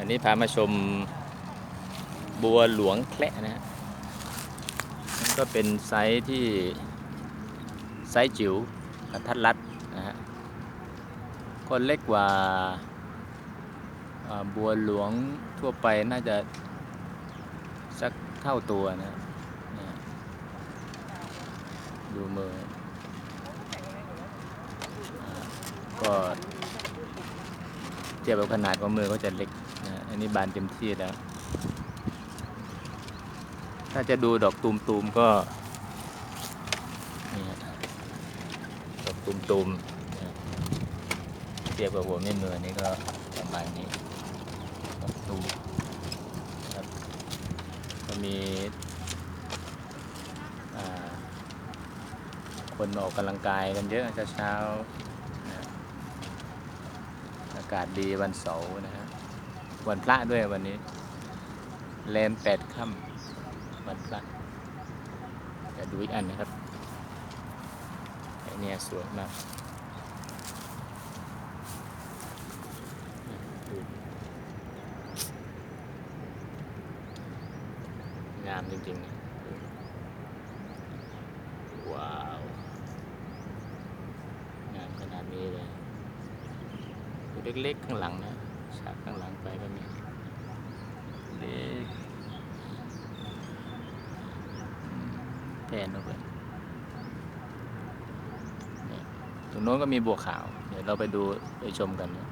อันนี้พามาชมบัวหลวงแคละนะฮะมันก็เป็นไซส์ที่ไซส์จิ๋วกระทัดรัดนะฮะก็เล็กกว่าบัวหลวงทั่วไปน่าจะสักเท่าตัวนะฮะดูมือก็ เทียบกับขนาดของมือก็จะเล็กนะอันนี้บานเต็มที่แล้ว ถ้าจะดูดอกตูมตูมๆก็นี่ฮะดอกตูมตูมๆเทียบกับหัวแม่มือนี่ก็ประมาณนี้ดอกตูมครับก็มีคนออกกำลังกายกันเยอะเช้า อากาศดีวันเสาร์นะฮะวันพระด้วยวันนี้แรมแปดค่ำวันพระจะดูอีกอันนะครับไอเนี่ยสวยมากงามจริงๆนะว้าว งามขนาดนี้เลย ตัวเล็กๆข้างหลังนะฉากข้างหลังไปก็มีเล็กอืมแทนลงไปตรงโน้นก็มีบัวขาว เดี๋ยวเราไปดูไปชมกันนะ